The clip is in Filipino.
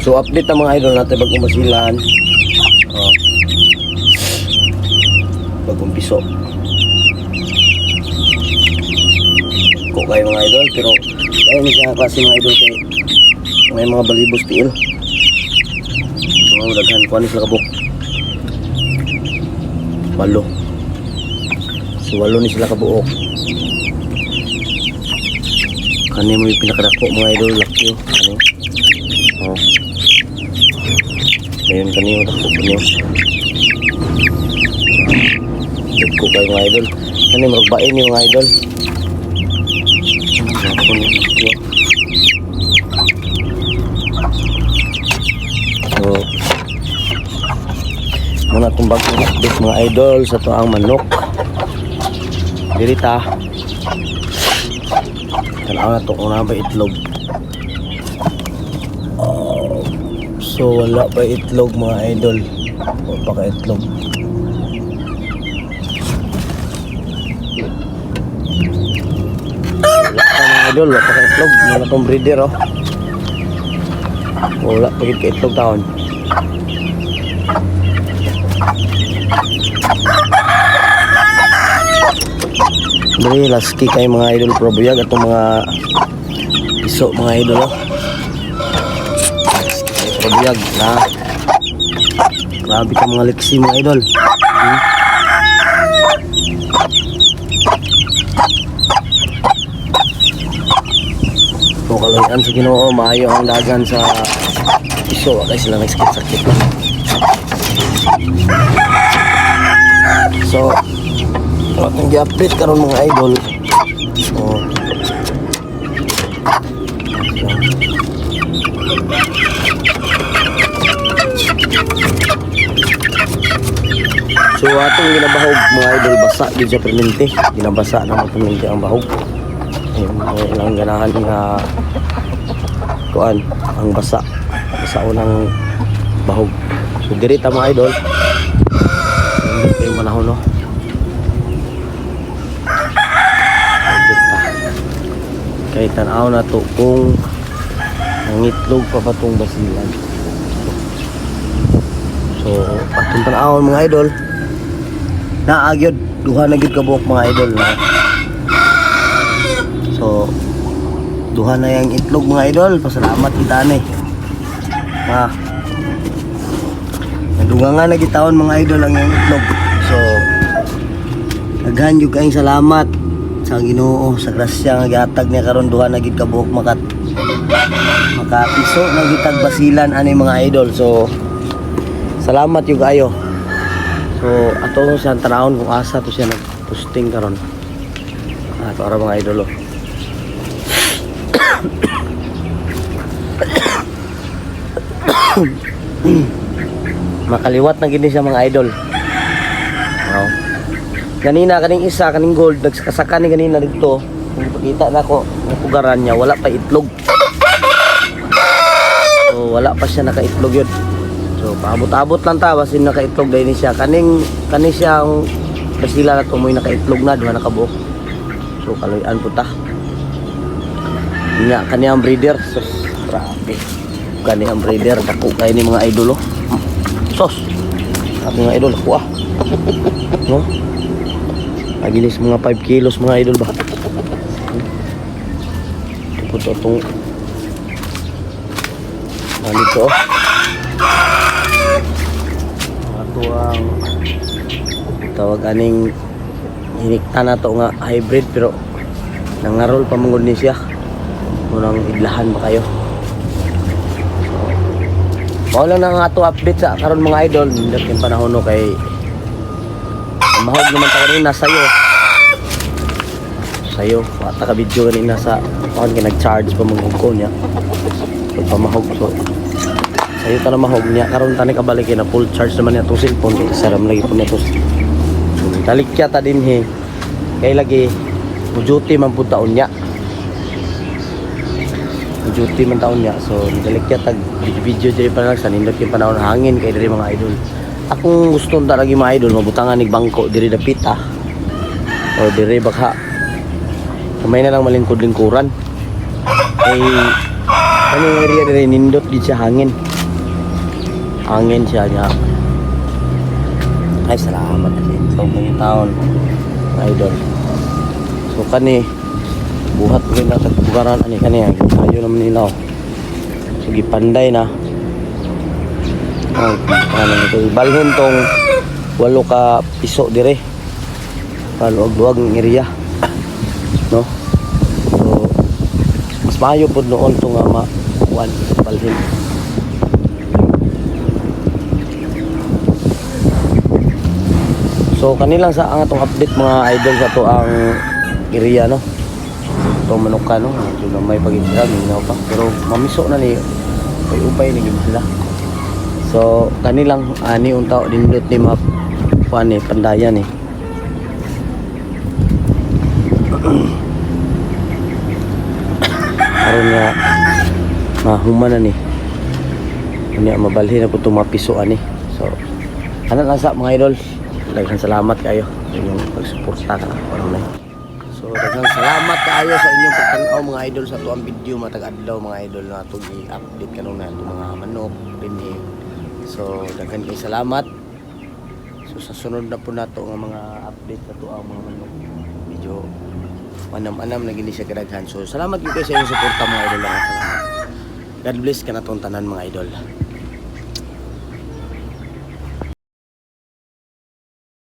So update ang mga idol natin bagong basilan. Oh. Bagong piso. Ko kayo mga idol pero may mga klase mga idol kay may mga balibos tiil. Mga daghan ko anis lakabok. Walo. So walo ni sila kabuok. Kani mo yung pinakadako mga idol laki oh. Kani. Oh. Ngayon kaniyo dako kaniyo. Dako kayo mga idol. Kani magbain yung mga idol. So, muna itong bagong update mga idol sa to ang manok. Dirita. Tanaw na to kung na itlog. So wala pa itlog mga idol. Wala pa itlog. Wala pa mga idol, wala pa itlog. Wala tong breeder oh. Wala pa itlog taon. Dali, lasky kayo mga idol probuyag atong mga iso mga idol oh. Probuyag na grabe ka mga liksi mga idol. Hmm? So kalayan sa ginoo, maayo ang dagan sa iso, kaya sila nagsakit-sakit na. So, atong gi-update karon mga idol. Oh. So atong ginabahog mga idol basa gid sa permente. Ginabasa na mga permente ang bahog. Ayun, may ilang ganahan nga kuan ang basa. Basa unang bahog. So diri ta mga idol. Hindi yung panahon no. kay tanaw na to kung ang itlog pa pa tong basilan so atong tanaw mga idol naagyod duha na gyud kabuok mga idol na so duha na yang itlog mga idol. Pasalamat kita ni ha? Nadunga nga nagitaon mga idol ang yang itlog. So Daghan yung kayong salamat sa Ginoo sa grasya nga gihatag niya karon duha na gid ka buok makat makapiso na gitag basilan ani mga idol. So salamat yung kayo so ato sa tanawon kung asa to siya nagposting karon ah para mga idol oh. makaliwat na gini siya mga idol wow. Kanina kaning isa kaning gold nagsakasaka ni kanina dito. Pakita na ko ang pugaran niya wala pa itlog. So wala pa siya nakaitlog yun. So paabot-abot lang ta basin nakaitlog ni siya. Kaning kani siya ang basila na tumoy nakaitlog na duha nakabuok. So kaloyan po ta. Nya kani ang breeder. Sos grabe. Kani ang breeder dako kay ni mga idolo. Sos. Ang mga idol ko ah. No? Agilis mga 5 kilos mga idol ba? Ito po ito itong ano Ito ang tawag aning hinikta na to nga hybrid pero nangarol pa mong ni siya. Munang idlahan ba kayo? Mao na nga to update sa karon mga idol, yung panahon no kay mahog naman ta kanina sayo. Sayo. Wata ka video kanina sa kay nag-charge pa mong ko niya. So pamahog so sayo ta na mahog niya. Karon tani kabalik na full charge naman niya tong cellphone. Kay saram lagi po niya to talikya ta he kay lagi duty man pud taon niya duty man taon niya so talikya tag video diri pa lang sa nindot yung panahon hangin kay diri mga idol. Akong gusto nta lagi mga idol mabutangan ni bangko diri dapit ah. O diri baka kamay na lang malingkod lingkuran ay kaning area diri nindot di sa hangin Angin siya niya. Ay, salamat kasi. Mga taon. Idol. So, kani, buhat ko na tagbugaran. Ani, kani, ayaw naman nila. oh. Sige, panday na. Ay, ano ito. Ibalhin tong walo ka piso dire. Paluag-luag ng area. No? So, mas maayo po noon ito nga ma kuan balhin. So kanilang sa ang atong update mga idol sa to ang area no. Ito manuka no, medyo may pag-isira, pa. Pero mamiso na ni may upay ni sila. So kanilang ani unta dindot ni map kuan ni pandayan ni. Aron nga mahuman na ni. Kanya mabalhin na po itong mapiso ani. So, ano lang sa mga idol. Daghang salamat kayo sa inyong pagsuporta ano na. So, daghang salamat kayo sa inyong pagtanaw mga idol sa tuang video matag adlaw mga idol na itong i-update kanuna itong mga manok, rini. So, daghang kayo salamat. So, sa sunod na po nato nga mga update sa tuang mga manok. Medyo manam-anam na gini siya kadaghan. So, salamat kayo sa inyong suporta mga idol. Salamat. God bless ka na tanan mga idol.